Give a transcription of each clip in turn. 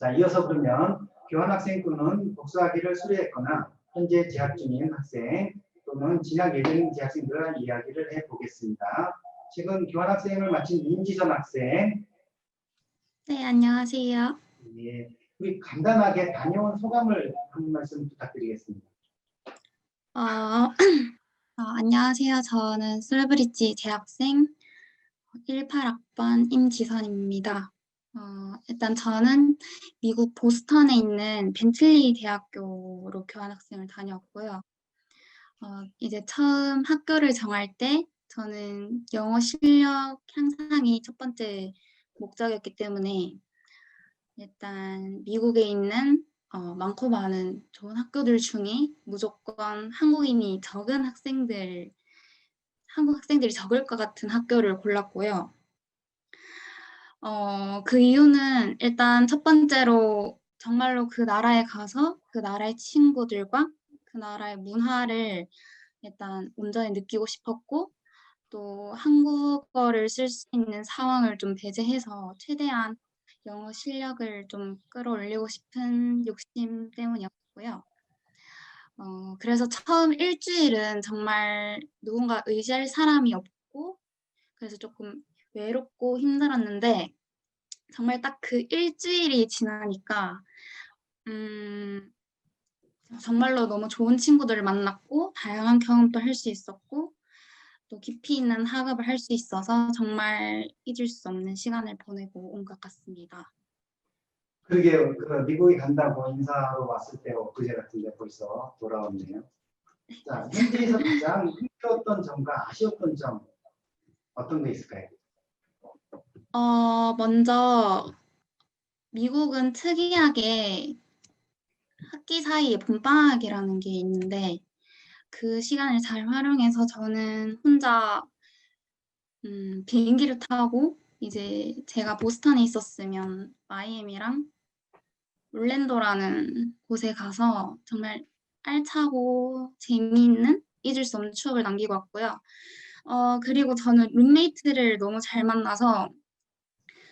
자, 이어서 그러면 교환학생분은 복수학위를 수료했거나 현재 재학 중인 학생 또는 진학 예정인 재학생들과 이야기를 해보겠습니다. 지금 교환학생을 마친 임지선 학생, 네, 안녕하세요. 예, 우리 간단하게 다녀온 소감을 한 말씀 부탁드리겠습니다. 어, 어, 안녕하세요. 저는 솔브리지 재학생 18학번 임지선입니다. 어, 일단 저는 미국 보스턴에 있는 벤틀리 대학교로 교환학생을 다녔고요. 어, 이제 처음 학교를 정할 때 저는 영어 실력 향상이 첫 번째 목적이었기 때문에 일단 미국에 있는 어, 많고 많은 좋은 학교들 중에 무조건 한국인이 적은 학생들, 한국 학생들이 적을 것 같은 학교를 골랐고요. 어, 그 이유는 일단 첫 번째로 정말로 그 나라에 가서 그 나라의 친구들과 그 나라의 문화를 일단 온전히 느끼고 싶었고, 또 한국어를 쓸 수 있는 상황을 좀 배제해서 최대한 영어 실력을 좀 끌어올리고 싶은 욕심 때문이었고요. 어, 그래서 처음 일주일은 정말 누군가 의지할 사람이 없고, 그래서 조금 외롭고 힘들었는데, 정말 딱 그 일주일이 지나니까, 음, 정말로 너무 좋은 친구들을 만났고, 다양한 경험도 할 수 있었고, 또 깊이 있는 학업을 할 수 있어서 정말 잊을 수 없는 시간을 보내고 온 것 같습니다. 그러게 그 미국에 간다고 인사하러 왔을 때 엊그제 같은데 벌써 돌아왔네요. 자, 현지에서 가장 힘들었던 점과 아쉬웠던 점 어떤 게 있을까요? 어, 먼저 미국은 특이하게 학기 사이에 봄방학이라는 게 있는데 그 시간을 잘 활용해서 저는 혼자 음, 비행기를 타고 이제 제가 보스턴에 있었으면 마이애미랑 올랜도라는 곳에 가서 정말 알차고 재미있는 잊을 수 없는 추억을 남기고 왔고요. 어, 그리고 저는 룸메이트를 너무 잘 만나서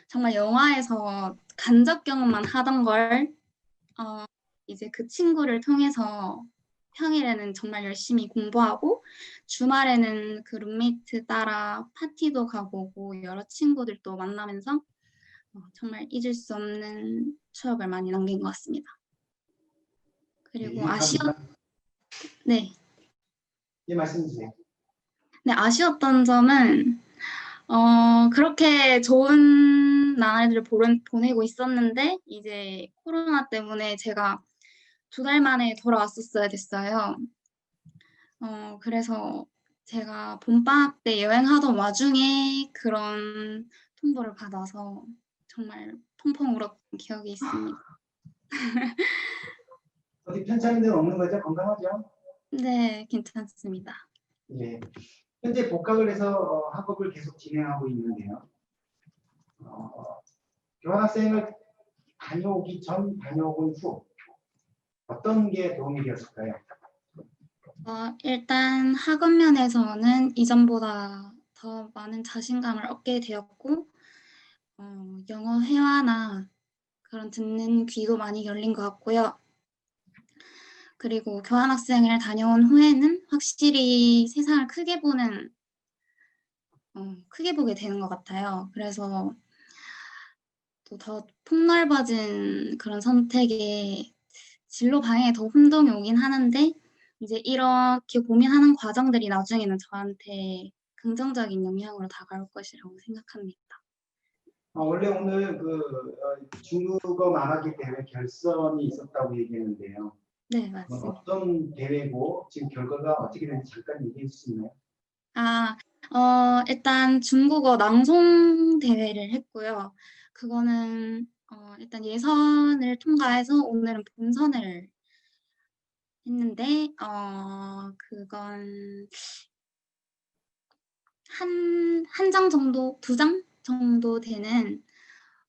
정말 영화에서 간접 경험만 하던 걸 어, 이제 그 친구를 통해서 평일에는 정말 열심히 공부하고 주말에는 그 룸메이트 따라 파티도 가보고 여러 친구들도 만나면서 어, 정말 잊을 수 없는 추억을 많이 남긴 것 같습니다. 그리고 예, 아쉬웠 감사합니다. 네. 예, 말씀 주세요. 네, 아쉬웠던 점은 어, 그렇게 좋은 나날들을 보내- 보내고 있었는데 이제 코로나 때문에 제가 두 달 만에 돌아왔었어야 됐어요. 어, 그래서 제가 봄방학 때 여행하던 와중에 그런 통보를 받아서 정말 펑펑 울었던 기억이 있습니다. 어디 편찮은 데는 없는 거죠? 건강하죠? 네, 괜찮습니다. 예. 현재 복학을 해서 어, 학업을 계속 진행하고 있는데요. 어, 교환학생을 다녀오기 전, 다녀오고 후 어떤 게 도움이 되었을까요? 어, 일단 학업 면에서는 이전보다 더 많은 자신감을 얻게 되었고, 어, 영어 회화나 그런 듣는 귀도 많이 열린 것 같고요. 그리고 교환학생을 다녀온 후에는 확실히 세상을 크게 보는, 어, 크게 보게 되는 것 같아요. 그래서 또 더 폭넓어진 그런 선택에 진로 방향에 더 혼동이 오긴 하는데, 이제 이렇게 고민하는 과정들이 나중에는 저한테 긍정적인 영향으로 다가올 것이라고 생각합니다. 어, 원래 오늘 그 어, 중국어 말하기 대회 결선이 있었다고 얘기했는데요. 네, 어, 맞습니다. 어떤 대회고 지금 결과가 어떻게 되는지 잠깐 얘기해 있나요? 아, 어, 일단 중국어 낭송 대회를 했고요. 그거는 어, 일단 예선을 통과해서 오늘은 본선을 했는데, 어, 그건 한, 한 장 정도, 두 장 정도 되는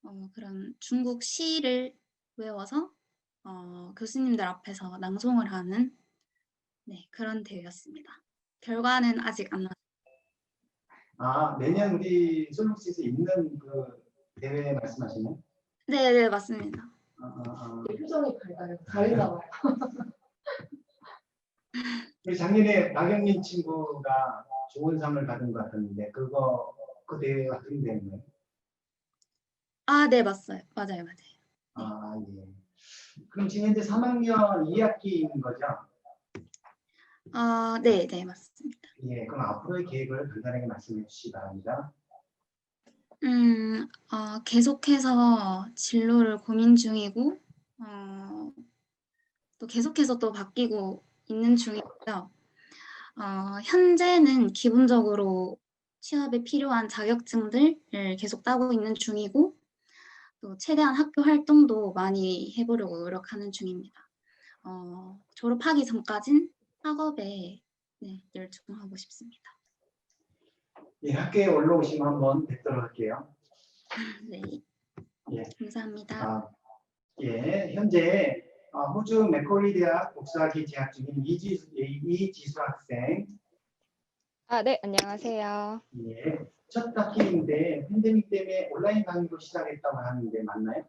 어, 그런 중국 시를 외워서 어, 교수님들 앞에서 낭송을 하는 네, 그런 대회였습니다. 결과는 아직 안 나왔습니다. 아, 매년 우리 솔루시에서 있는 그 대회 말씀하시나요? 네, 네, 맞습니다. 어, 어, 어. 내 표정이 밝아요. 다른가 봐요. 우리 작년에 박영민 친구가 좋은 상을 받은 것 같았는데 그거 그 대회 어떻게 된 거예요? 아, 네, 맞어요. 맞아요, 맞아요. 아 예. 그럼 지금 현재 3학년 2학기인 거죠? 아, 네, 네, 맞습니다. 예. 그럼 앞으로의 계획을 간단하게 말씀해 주시기 바랍니다. 음, 어, 계속해서 진로를 고민 중이고, 어, 또 계속해서 또 바뀌고 있는 중이고요. 어, 현재는 기본적으로 취업에 필요한 자격증들을 계속 따고 있는 중이고, 또 최대한 학교 활동도 많이 해보려고 노력하는 중입니다. 어, 졸업하기 전까진 학업에 네, 열중하고 싶습니다. 예, 학교에 올라오시면 한번 뵙도록 할게요. 네, 예. 감사합니다. 아, 예, 현재 어, 호주 맥콜리 대학 복수학위 재학 중인 이지수, 이- 이지수 학생, 아, 네, 안녕하세요. 예, 첫 학기인데 팬데믹 때문에 온라인 강의로 시작했다고 하는데 맞나요?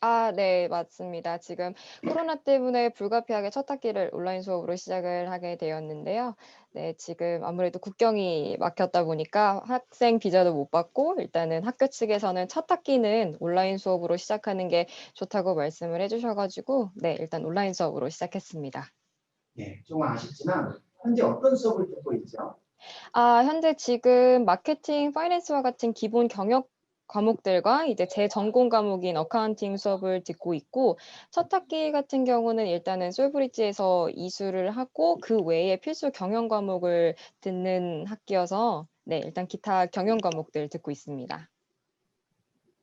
아, 네, 맞습니다. 지금 코로나 때문에 불가피하게 첫 학기를 온라인 수업으로 시작을 하게 되었는데요. 네, 지금 아무래도 국경이 막혔다 보니까 학생 비자도 못 받고 일단은 학교 측에서는 첫 학기는 온라인 수업으로 시작하는 게 좋다고 말씀을 해주셔가지고 네, 일단 온라인 수업으로 시작했습니다. 예, 좀 아쉽지만 현재 어떤 수업을 듣고 있죠? 아, 현재 지금 마케팅, 파이낸스와 같은 기본 경영 과목들과 이제 제 전공 과목인 어카운팅 수업을 듣고 있고 첫 학기 같은 경우는 일단은 솔브리지에서 이수를 하고 그 외에 필수 경영 과목을 듣는 학기여서 네, 일단 기타 경영 과목들 듣고 있습니다.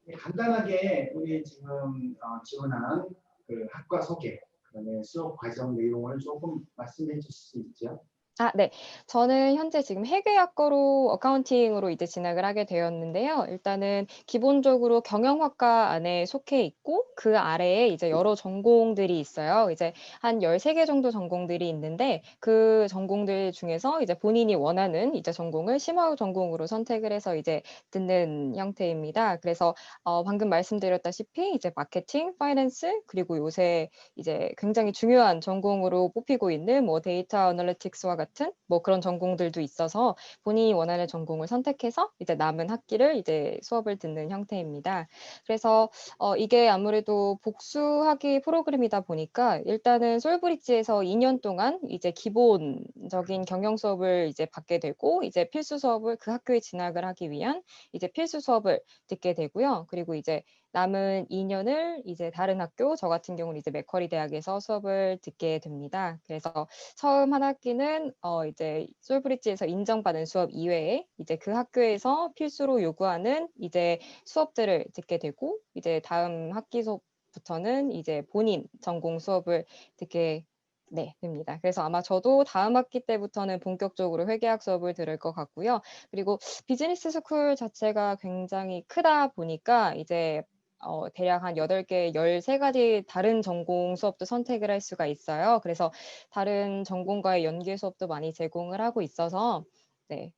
예, 간단하게 우리 지금 어, 지원한 그 학과 소개, 그다음에 수업 과정 내용을 조금 말씀해 주실 수 있죠? 아, 네. 저는 현재 지금 회계학과로 어카운팅으로 이제 진학을 하게 되었는데요. 일단은 기본적으로 경영학과 안에 속해 있고 그 아래에 이제 여러 전공들이 있어요. 이제 한 13개 정도 전공들이 있는데 그 전공들 중에서 이제 본인이 원하는 이제 전공을 심화 전공으로 선택을 해서 이제 듣는 형태입니다. 그래서 어, 방금 말씀드렸다시피 이제 마케팅, 파이낸스 그리고 요새 이제 굉장히 중요한 전공으로 뽑히고 있는 뭐 데이터 애널리틱스와 같은 뭐 그런 전공들도 있어서 본인이 원하는 전공을 선택해서 이제 남은 학기를 이제 수업을 듣는 형태입니다. 그래서 어, 이게 아무래도 복수학위 프로그램이다 보니까 일단은 솔브리지에서 2년 동안 이제 기본적인 경영 수업을 이제 받게 되고 이제 필수 수업을 그 학교에 진학을 하기 위한 이제 필수 수업을 듣게 되고요. 그리고 이제 남은 2년을 이제 다른 학교, 저 같은 경우는 이제 맥커리 대학에서 수업을 듣게 됩니다. 그래서 처음 한 학기는 어 이제 솔브리지에서 인정받은 수업 이외에 이제 그 학교에서 필수로 요구하는 이제 수업들을 듣게 되고 이제 다음 학기 수업부터는 이제 본인 전공 수업을 듣게 네, 됩니다. 그래서 아마 저도 다음 학기 때부터는 본격적으로 회계학 수업을 들을 것 같고요. 그리고 비즈니스 스쿨 자체가 굉장히 크다 보니까 이제 어, 대략 한 8개, 13가지 다른 전공 수업도 선택을 할 수가 있어요. 그래서 다른 전공과의 연계 수업도 많이 제공을 하고 있어서 네,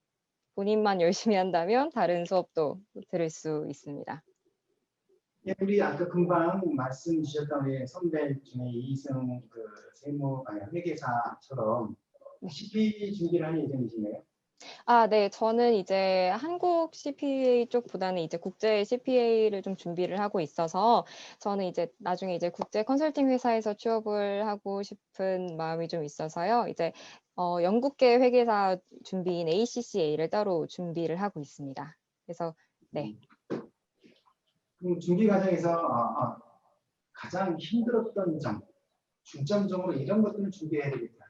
본인만 열심히 한다면 다른 수업도 들을 수 있습니다. 예, 우리 아까 금방 말씀 주셨던 우리 선배 중에 이승 그 세무 아니 회계사처럼 CP 준비를 할 예정이시네요. 아, 네. 저는 이제 한국 CPA 쪽보다는 이제 국제 CPA를 좀 준비를 하고 있어서 저는 이제 나중에 이제 국제 컨설팅 회사에서 취업을 하고 싶은 마음이 좀 있어서요. 이제 어, 영국계 회계사 준비인 ACCA를 따로 준비를 하고 있습니다. 그래서 네. 그럼 준비 과정에서 어, 어, 가장 힘들었던 점, 중점적으로 이런 것들을 준비해야 되겠다.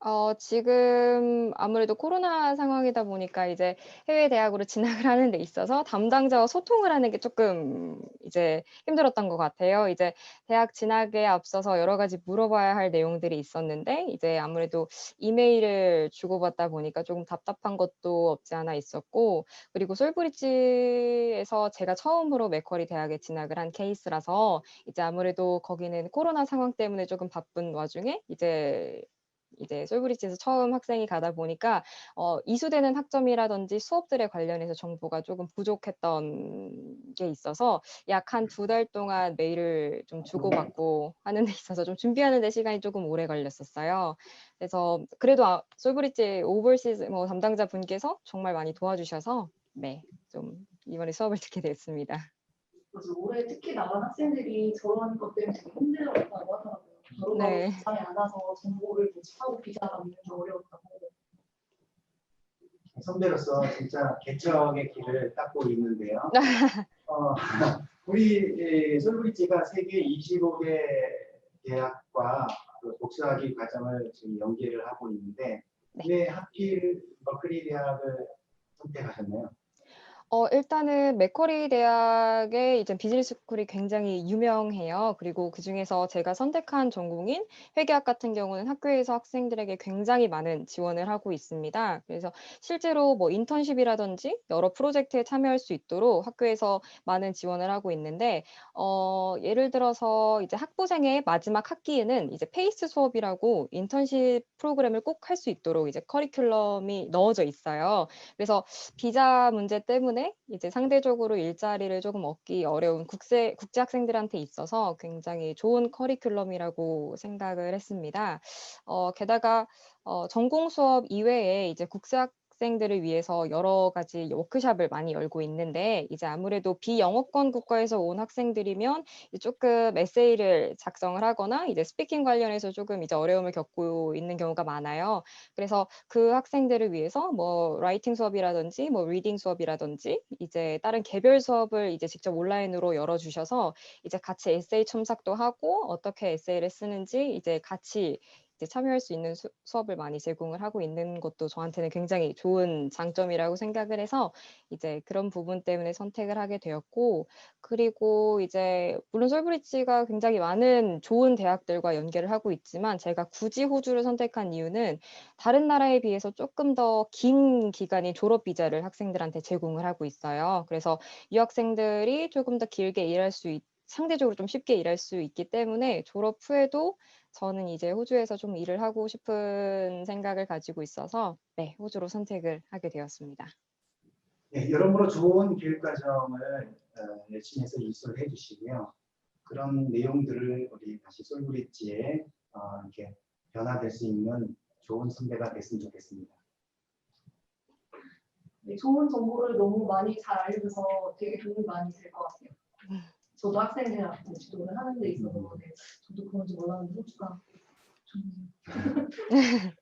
어, 지금 아무래도 코로나 상황이다 보니까 이제 해외 대학으로 진학을 하는 데 있어서 담당자와 소통을 하는 게 조금 이제 힘들었던 것 같아요. 이제 대학 진학에 앞서서 여러 가지 물어봐야 할 내용들이 있었는데 이제 아무래도 이메일을 주고받다 보니까 조금 답답한 것도 없지 않아 있었고 그리고 솔브리지에서 제가 처음으로 맥쿼리 대학에 진학을 한 케이스라서 이제 아무래도 거기는 코로나 상황 때문에 조금 바쁜 와중에 이제 이제 솔브리지에서 처음 학생이 가다 보니까 어, 이수되는 학점이라든지 수업들에 관련해서 정보가 조금 부족했던 게 있어서 약 한 두 달 동안 메일을 좀 주고받고 하는 데 있어서 좀 준비하는 데 시간이 조금 오래 걸렸었어요. 그래서 그래도 아, 솔브리지 오버시즈 뭐 담당자 분께서 정말 많이 도와주셔서 네, 좀 이번에 수업을 듣게 됐습니다. 그래서 올해 특히 나간 학생들이 저런 것 때문에 되게 힘들었다고 하더라고요. 바로바로 네. 부산에 안 와서 정보를 도착하고 비자가 있는 게 어려웠다고. 선배로서 진짜 개척의 길을 닦고 있는데요. 어, 우리 에, 솔브리지가 세계 25개 대학과 그 복수학위 과정을 지금 연계를 하고 있는데 네. 왜 하필 버클리 대학을 선택하셨나요? 어, 일단은 맥쿼리 대학의 이제 비즈니스 스쿨이 굉장히 유명해요. 그리고 그중에서 제가 선택한 전공인 회계학 같은 경우는 학교에서 학생들에게 굉장히 많은 지원을 하고 있습니다. 그래서 실제로 뭐 인턴십이라든지 여러 프로젝트에 참여할 수 있도록 학교에서 많은 지원을 하고 있는데, 어, 예를 들어서 이제 학부생의 마지막 학기에는 이제 페이스 수업이라고 인턴십 프로그램을 꼭 할 수 있도록 이제 커리큘럼이 넣어져 있어요. 그래서 비자 문제 때문에 이제 상대적으로 일자리를 조금 얻기 어려운 국제 국제 학생들한테 있어서 굉장히 좋은 커리큘럼이라고 생각을 했습니다. 어, 게다가 어, 전공 수업 이외에 이제 국제 학 생들을 위해서 여러 가지 워크샵을 많이 열고 있는데 이제 아무래도 비영어권 국가에서 온 학생들이면 조금 에세이를 작성을 하거나 이제 스피킹 관련해서 조금 이제 어려움을 겪고 있는 경우가 많아요. 그래서 그 학생들을 위해서 뭐 라이팅 수업이라든지 뭐 리딩 수업이라든지 이제 다른 개별 수업을 이제 직접 온라인으로 열어 주셔서 이제 같이 에세이 첨삭도 하고 어떻게 에세이를 쓰는지 이제 같이 참여할 수 있는 수, 수업을 많이 제공을 하고 있는 것도 저한테는 굉장히 좋은 장점이라고 생각을 해서 이제 그런 부분 때문에 선택을 하게 되었고 그리고 이제 물론 솔브리지가 굉장히 많은 좋은 대학들과 연계를 하고 있지만 제가 굳이 호주를 선택한 이유는 다른 나라에 비해서 조금 더 긴 기간인 졸업 비자를 학생들한테 제공을 하고 있어요. 그래서 유학생들이 조금 더 길게 일할 수 있, 상대적으로 좀 쉽게 일할 수 있기 때문에 졸업 후에도 저는 이제 호주에서 좀 일을 하고 싶은 생각을 가지고 있어서 네, 호주로 선택을 하게 되었습니다. 네, 여러모로 좋은 교육 과정을 어, 열심히 해서 이수를 해주시고요. 그런 내용들을 우리 다시 솔브리지에 어, 이렇게 변화될 수 있는 좋은 선배가 됐으면 좋겠습니다. 네, 좋은 정보를 너무 많이 잘 알려줘서 되게 도움이 많이 될 것 같아요. 저도 학생들한테 지도를 하는 데 있어서 네, 저도 그런지 몰랐는데 호주가 좋네요.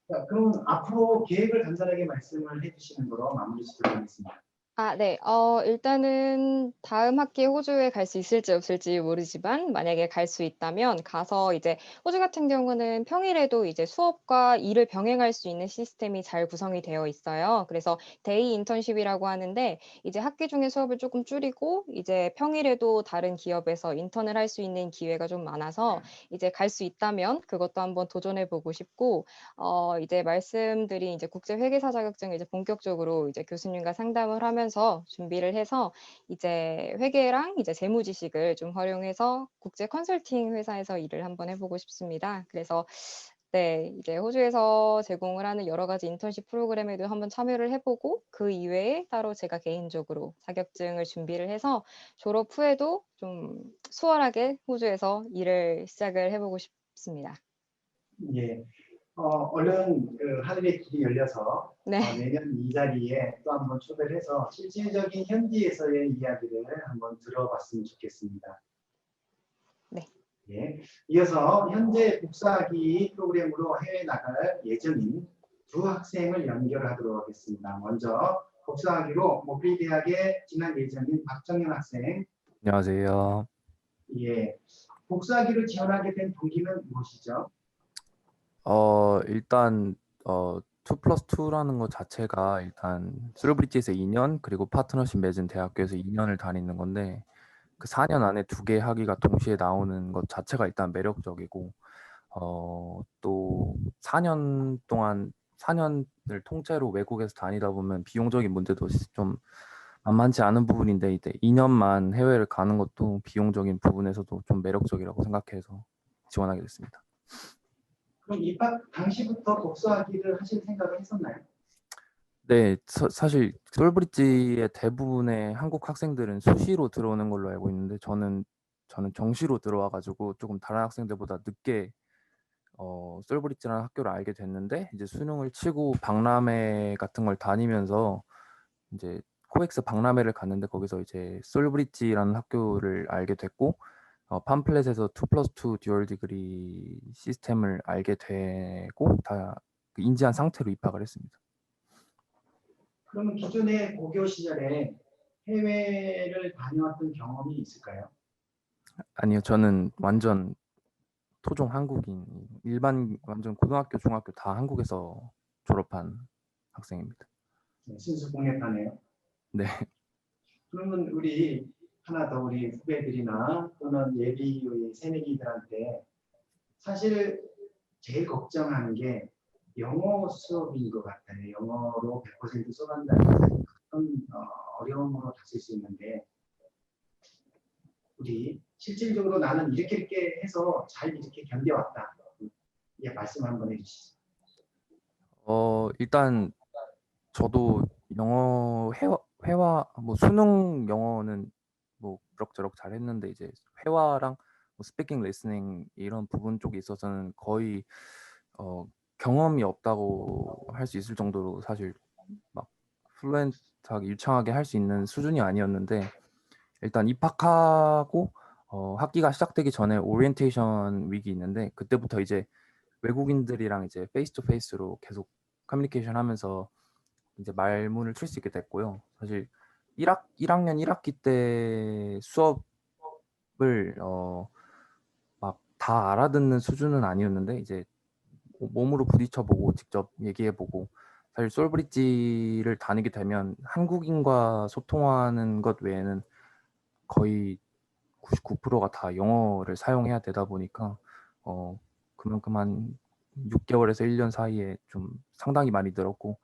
자, 그럼 앞으로 계획을 간단하게 말씀을 해주시는 거로 마무리 짓도록 하겠습니다. 아, 네. 어, 일단은 다음 학기에 호주에 갈 수 있을지 없을지 모르지만 만약에 갈 수 있다면 가서 이제 호주 같은 경우는 평일에도 이제 수업과 일을 병행할 수 있는 시스템이 잘 구성이 되어 있어요. 그래서 데이 인턴십이라고 하는데 이제 학기 중에 수업을 조금 줄이고 이제 평일에도 다른 기업에서 인턴을 할 수 있는 기회가 좀 많아서 이제 갈 수 있다면 그것도 한번 도전해 보고 싶고 어, 이제 말씀드린 이제 국제 회계사 자격증을 이제 본격적으로 이제 교수님과 상담을 하면 서 준비를 해서 이제 회계랑 이제 재무 지식을 좀 활용해서 국제 컨설팅 회사에서 일을 한번 해보고 싶습니다. 그래서 네, 이제 호주에서 제공을 하는 여러 가지 인턴십 프로그램에도 한번 참여를 해보고 그 이외에 따로 제가 개인적으로 자격증을 준비를 해서 졸업 후에도 좀 수월하게 호주에서 일을 시작을 해보고 싶습니다. 예, 어, 얼른 그 하늘의 길이 열려서 네. 어, 내년 이 자리에 또 한번 초대를 해서 실질적인 현지에서의 이야기를 한번 들어봤으면 좋겠습니다. 네. 예. 이어서 현재 복사학위 프로그램으로 해외 나갈 예정인 두 학생을 연결하도록 하겠습니다. 먼저 복사학위로 모빌 대학에 진학 예정인 박정현 학생. 안녕하세요. 예. 복사학위를 지원하게 된 동기는 무엇이죠? 어, 일단 어, 2 플러스 2 라는 것 자체가 일단 솔브리지에서 2년 그리고 파트너십 맺은 대학교에서 2년을 다니는 건데 그 4년 안에 두개 학위가 동시에 나오는 것 자체가 일단 매력적이고 어, 또 4년 동안 4년을 통째로 외국에서 다니다 보면 비용적인 문제도 좀 만만치 않은 부분인데 이제 2 년만 해외를 가는 것도 비용적인 부분에서도 좀 매력적이라고 생각해서 지원하게 됐습니다. 그럼 입학 당시부터 독서하기를 하실 생각을 했었나요? 네, 서- 사실 솔브리지의 대부분의 한국 학생들은 수시로 들어오는 걸로 알고 있는데 저는 저는 정시로 들어와가지고 조금 다른 학생들보다 늦게 어, 솔브리지라는 학교를 알게 됐는데 이제 수능을 치고 박람회 같은 걸 다니면서 이제 코엑스 박람회를 갔는데 거기서 이제 솔브리지라는 학교를 알게 됐고 어, 팜플렛에서 2 플러스 2 듀얼 디그리 시스템을 알게 되고 다그 인지한 상태로 입학을 했습니다. 그러면 기존의 고교 시절에 해외를 다녀왔던 경험이 있을까요? 아니요, 저는 완전 토종 한국인, 일반 완전 고등학교, 중학교 다 한국에서 졸업한 학생입니다. 네, 순수 국내파네요. 네. 그러면 우리 하나 더 우리 후배들이나 또는 예비 우리 새내기들한테 사실 제일 걱정하는 게 영어 수업인 것 같아요. 영어로 100% 수업한다는 게큰 어, 어려움으로 닥칠 수 있는데 우리 실질적으로 나는 이렇게 이렇게 해서 잘 이렇게 견뎌왔다. 예, 말씀 한번 해주시죠. 어, 일단 저도 영어 회화, 회화 뭐 수능 영어는 뭐 그럭저럭 잘했는데 이제 회화랑 뭐 스피킹 리스닝 이런 부분 쪽에 있어서는 거의 어, 경험이 없다고 할 수 있을 정도로 사실 막 플루엔트하게 유창하게 할 수 있는 수준이 아니었는데 일단 입학하고 어, 학기가 시작되기 전에 오리엔테이션 위기 있는데 그때부터 이제 외국인들이랑 이제 페이스 투 페이스로 계속 커뮤니케이션 하면서 이제 말문을 칠수 있게 됐고요. 사실 1학 1학년 1학기 때 수업을 어 막 다 알아듣는 수준은 아니었는데 이제 몸으로 부딪혀 보고 직접 얘기해 보고 사실 솔브리지를 다니게 되면 한국인과 소통하는 것 외에는 거의 99%가 다 영어를 사용해야 되다 보니까 어 그만큼 한 6개월에서 1년 사이에 좀 상당히 많이 늘었고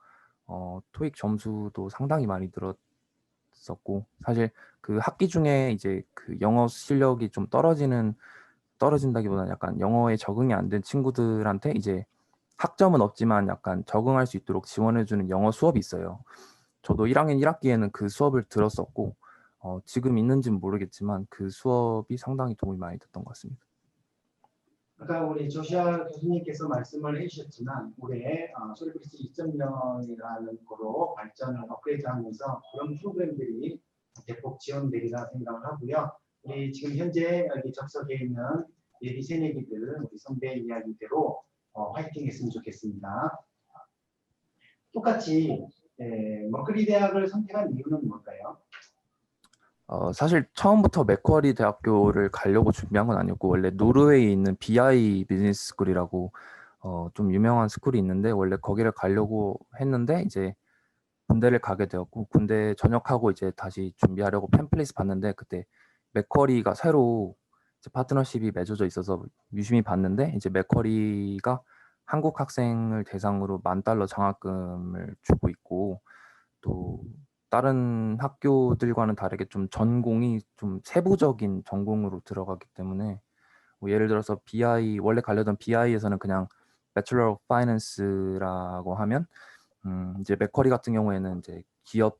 어 토익 점수도 상당히 많이 늘었 었고 사실 그 학기 중에 이제 그 영어 실력이 좀 떨어지는 떨어진다기보다는 약간 영어에 적응이 안 된 친구들한테 이제 학점은 없지만 약간 적응할 수 있도록 지원해주는 영어 수업이 있어요. 저도 1학년 1학기에는 그 수업을 들었었고 어, 지금 있는지는 모르겠지만 그 수업이 상당히 도움이 많이 됐던 것 같습니다. 아까 우리 조시아 교수님께서 말씀을 해주셨지만 올해 어, 솔브리지 2.0이라는 거로 발전을 업그레이드하면서 그런 프로그램들이 대폭 지원되리라 생각을 하고요. 우리 지금 현재 여기 접속해 있는 예비 새내기들 우리 선배 이야기대로 어, 화이팅 했으면 좋겠습니다. 똑같이 에, 머클리 대학을 선택한 이유는 뭘까요? 어, 사실 처음부터 맥쿼리 대학교를 가려고 준비한 건 아니었고 원래 노르웨이에 있는 BI 비즈니스 스쿨이라고 어, 좀 유명한 스쿨이 있는데 원래 거기를 가려고 했는데 이제 군대를 가게 되었고 군대 전역하고 이제 다시 준비하려고 팸플릿 봤는데 그때 맥쿼리가 새로 파트너십이 맺어져 있어서 유심히 봤는데 이제 맥쿼리가 한국 학생을 대상으로 만 달러 장학금을 주고 있고 또 다른 학교들과는 다르게 좀 전공이 좀 세부적인 전공으로 들어가기 때문에 뭐 예를 들어서 BI 원래 가려던 BI에서는 그냥 Bachelor of Finance라고 하면 음 이제 맥쿼리 같은 경우에는 이제 기업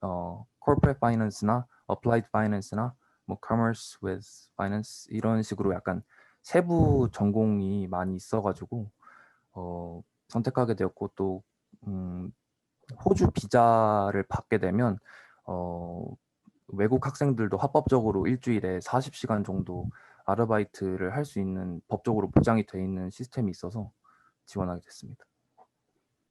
어 Corporate Finance나 Applied Finance나 뭐 Commerce with Finance 이런 식으로 약간 세부 전공이 많이 있어가지고 어 선택하게 되었고 또 음, 호주 비자를 받게 되면 어, 외국 학생들도 합법적으로 일주일에 40시간 정도 아르바이트를 할 수 있는 법적으로 보장이 돼 있는 시스템이 있어서 지원하게 됐습니다.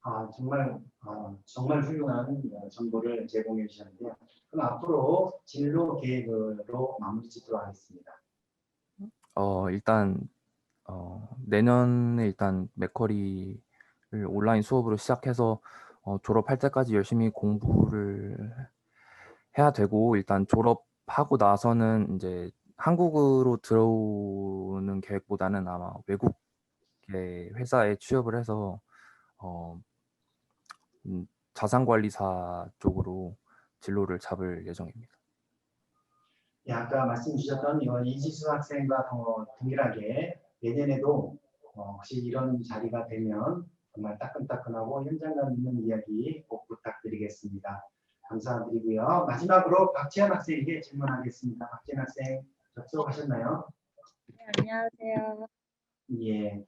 아, 정말 아, 정말 훌륭한 어, 정보를 제공해 주셨는데요. 그럼 앞으로 진로 계획으로 마무리 짓도록 하겠습니다. 어, 일단 어, 내년에 일단 맥쿼리를 온라인 수업으로 시작해서 어, 졸업할 때까지 열심히 공부를 해야 되고 일단 졸업하고 나서는 이제 한국으로 들어오는 계획보다는 아마 외국의 회사에 취업을 해서 어, 음, 자산관리사 쪽으로 진로를 잡을 예정입니다. 예, 아까 말씀 주셨던 이 이지수 학생과 더 동일하게 내년에도 어, 혹시 이런 자리가 되면 정말 따끈따끈하고 현장감 있는 이야기 꼭 부탁드리겠습니다. 감사드리고요. 마지막으로 박지현 학생에게 질문하겠습니다. 박지현 학생 접수하셨나요? 네, 안녕하세요. 예.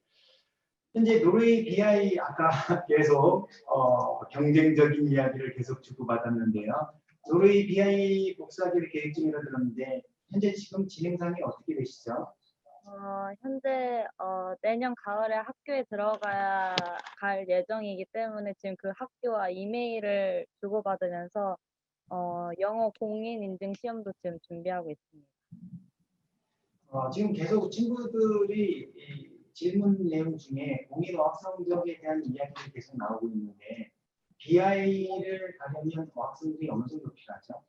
현재 노르웨이 아까 계속 어, 경쟁적인 이야기를 계속 주고받았는데요. 노르웨이 BI 복사하기를 계획 중이라 들었는데 현재 지금 진행상이 어떻게 되시죠? 어, 현재 어, 내년 가을에 학교에 들어가야 갈 예정이기 때문에 지금 그 학교와 이메일을 주고받으면서 어, 영어 공인 인증 시험도 지금 준비하고 있습니다. 어, 지금 계속 친구들이 이 질문 내용 중에 공인 어학 성적에 대한 이야기가 계속 나오고 있는데 BI를 가려면 어학 성적이 어느 정도 필요하죠?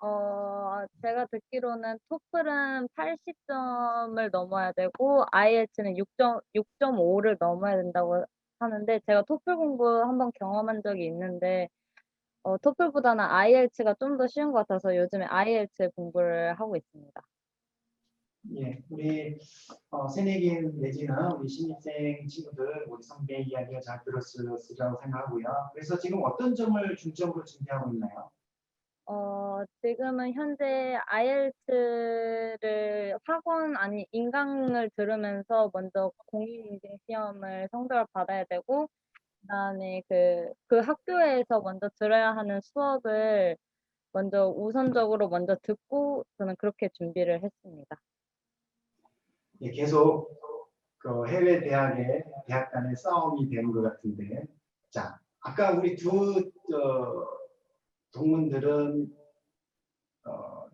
어, 제가 듣기로는 토플은 80점을 넘어야 되고 IELTS는 6점, 6.5를 넘어야 된다고 하는데 제가 토플 공부 한번 경험한 적이 있는데 어, 토플보다는 IELTS가 좀 더 쉬운 것 같아서 요즘에 IELTS 공부를 하고 있습니다. 예, 우리 어, 새내기 내지는 우리 신입생 친구들 우리 선배 이야기가 잘 들었으리라고 생각하고요. 그래서 지금 어떤 점을 중점으로 준비하고 있나요? 어, 지금은 현재 IELTS를 학원 아니 인강을 들으면서 먼저 공인인증 시험을 성적을 받아야 되고 그 다음에 그, 그 학교에서 먼저 들어야 하는 수업을 먼저 우선적으로 먼저 듣고 저는 그렇게 준비를 했습니다. 예, 계속 그 해외 대학의 대학 간의 싸움이 되는 것 같은데, 자, 아까 우리 두 어, 동문들은 어,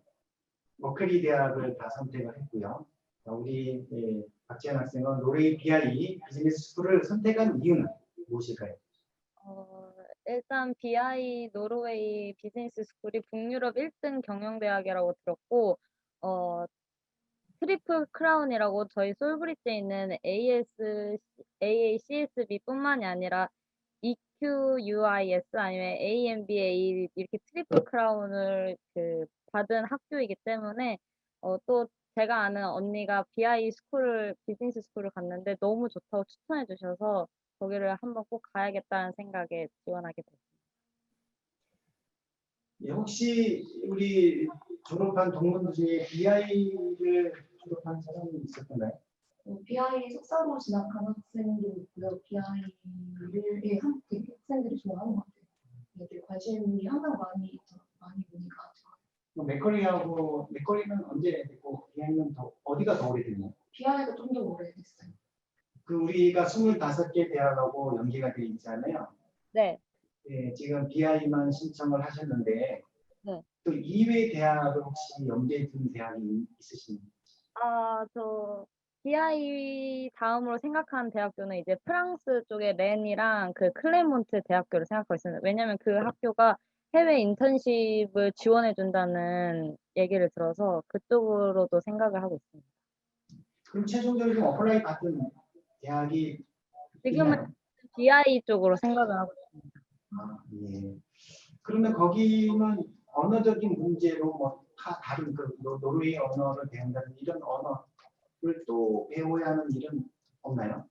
머클리 대학을 다 선택을 했고요. 어, 우리 예, 박지현 학생은 노르웨이 BI 비즈니스 스쿨을 선택한 이유는 무엇일까요? 어, 일단 BI 노르웨이 비즈니스 스쿨이 북유럽 1등 경영대학이라고 들었고 어, 트리플 크라운이라고 저희 솔브리지에 있는 AS, AACSB뿐만이 아니라 EQUIS 아니면 AMBA 이렇게 트리플 크라운을 그 받은 학교이기 때문에 어, 또 제가 아는 언니가 BI 스쿨을 비즈니스 스쿨을 갔는데 너무 좋다고 추천해 주셔서 거기를 한번 꼭 가야겠다는 생각에 지원하게 됐습니다. 예, 혹시 우리 졸업한 동문들 중에 BI를 졸업한 사람이 있었던가요? 어, BI 석사로 진학한 학생도 있고요. BI를 예, 한, 학생들이 좋아하는 것 같아요. 이게 관심이 항상 많이 있더- 많이 보니까 뭐 맥거리하고 맥거리는 언제 됐고 BI는 더 어디가 더 오래됐나요? BI가 좀 더 오래됐어요. 그 우리가 25개 대학하고 연계가 돼 있잖아요. 네, 예, 지금 BI만 신청을 하셨는데 네. 또 이외 대학을 혹시 연계해 둔 대학이 있으신가요? 아, 저 BI 다음으로 생각하는 대학교는 이제 프랑스 쪽의 렌이랑 그 클레몬트 대학교를 생각하고 있습니다. 왜냐면 그 학교가 해외 인턴십을 지원해 준다는 얘기를 들어서 그쪽으로도 생각을 하고 있습니다. 그럼 최종적으로 좀 어플라이 받은 대학이 지금은? BI 쪽으로 생각을 하고 있습니다. 아, 예. 그러면 거기는 언어적인 문제로 뭐 다 다른 그 노- 노르웨이 언어를 배운다든 이런 언어를 또 배워야 하는 일은 없나요?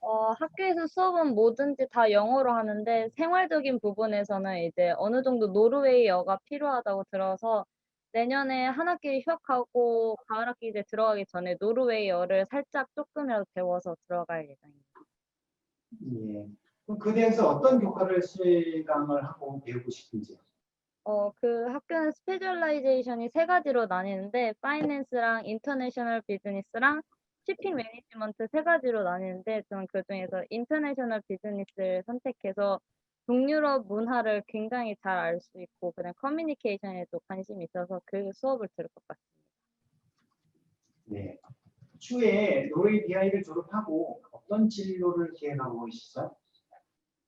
어, 학교에서 수업은 뭐든지 다 영어로 하는데 생활적인 부분에서는 이제 어느 정도 노르웨이어가 필요하다고 들어서 내년에 한 학기 휴학하고 가을 학기 이제 들어가기 전에 노르웨이어를 살짝 조금이라도 배워서 들어갈 예정입니다. 예. 그럼 그 대학에서 어떤 교과를 수강을 하고 배우고 싶은지요? 어, 그 학교는 스페셜라이제이션이 세 가지로 나뉘는데 파이낸스랑 인터내셔널 비즈니스랑 shipping 매니지먼트 세 가지로 나뉘는데 저는 그 중에서 인터내셔널 비즈니스를 선택해서 북유럽 문화를 굉장히 잘 알 수 있고 그다음 커뮤니케이션에도 관심이 있어서 그 수업을 들을 것 같습니다. 네. 추후에 노르웨이 BI를 졸업하고 어떤 진로를 계획하고 계시죠?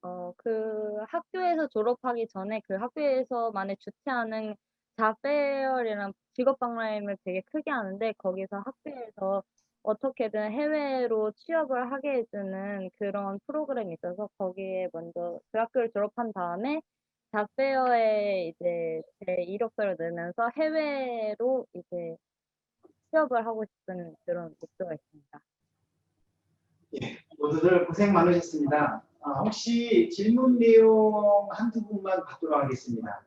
어, 그 학교에서 졸업하기 전에 그 학교에서만의 주최하는 자페어이라는 직업 박람회를 되게 크게 하는데 거기서 학교에서 어떻게든 해외로 취업을 하게 해주는 그런 프로그램이 있어서 거기에 먼저 그 학교를 졸업한 다음에 자페어에 이제 제 이력서를 넣으면서 해외로 이제 취업을 하고 싶은 그런 목표가 있습니다. 모두들 고생 많으셨습니다. 아, 혹시 질문 내용 한두 분만 받도록 하겠습니다.